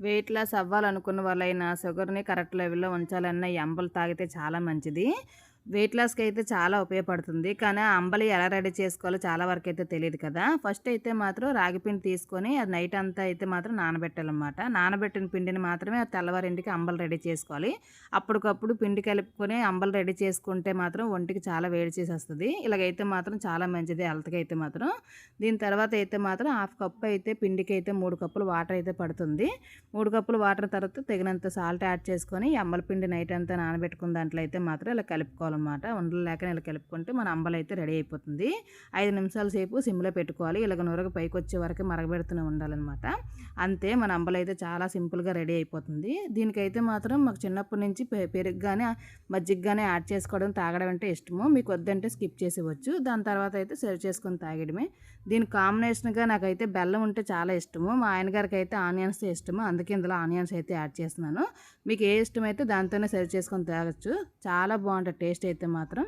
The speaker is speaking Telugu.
వెయిట్ లాస్ అవ్వాలనుకున్న వాళ్ళైనా షుగర్ని కరెక్ట్ లెవెల్లో ఉంచాలన్న ఈ అంబలు తాగితే చాలా మంచిది. వెయిట్ లాస్కి అయితే చాలా ఉపయోగపడుతుంది. కానీ అంబలి ఎలా రెడీ చేసుకోవాలో చాలా వరకు అయితే తెలియదు కదా. ఫస్ట్ అయితే మాత్రం రాగి పిండి తీసుకొని అది నైట్ అంతా అయితే మాత్రం నానబెట్టాలన్నమాట. నానబెట్టిన పిండిని మాత్రమే తెల్లవారింటికి అంబలు రెడీ చేసుకోవాలి. అప్పటికప్పుడు పిండి కలుపుకొని అంబలు రెడీ చేసుకుంటే మాత్రం ఒంటికి చాలా వేడి చేసేస్తుంది. ఇలాగైతే మాత్రం చాలా మంచిది హెల్త్కి అయితే మాత్రం. దీని తర్వాత అయితే మాత్రం హాఫ్ కప్పు అయితే పిండికి అయితే మూడు కప్పులు వాటర్ అయితే పడుతుంది. మూడు కప్పులు వాటర్ తర్వాత తగినంత సాల్ట్ యాడ్ చేసుకొని అంబల పిండి నైట్ అంతా నానబెట్టుకున్న దాంట్లో అయితే మాత్రం ఇలా కలుపుకోవాలి. కలుపుకోవాలన్నమాట ఉండలు లేక ఇలా కలుపుకుంటే మన అంబలు అయితే రెడీ అయిపోతుంది. ఐదు నిమిషాల సేపు సిమ్లో పెట్టుకోవాలి. ఇలాగ నూరగ పైకి వచ్చే వరకు మరగబెడుతూనే ఉండాలన్నమాట. అంతే మన అంబలు అయితే చాలా సింపుల్గా రెడీ అయిపోతుంది. దీనికైతే మాత్రం మాకు చిన్నప్పటి నుంచి పెరుగు కానీ మజ్జిగ కానీ యాడ్ చేసుకోవడం తాగడం అంటే ఇష్టము. మీకు వద్దంటే స్కిప్ చేసేవచ్చు దాని తర్వాత అయితే సర్వ్ చేసుకొని తాగడమే దీని కాంబినేషన్గా నాకైతే బెల్లం ఉంటే చాలా ఇష్టము. మా ఆయన గారికి అయితే ఆనియన్స్ ఇష్టము. అందుకే ఇందులో ఆనియన్స్ అయితే యాడ్ చేస్తున్నాను. మీకు ఏ ఇష్టమైతే దాంతోనే సర్వ్ చేసుకొని తాగొచ్చు. చాలా బాగుంటుంది టేస్ట్. టేస్ట్ అయితే మాత్రం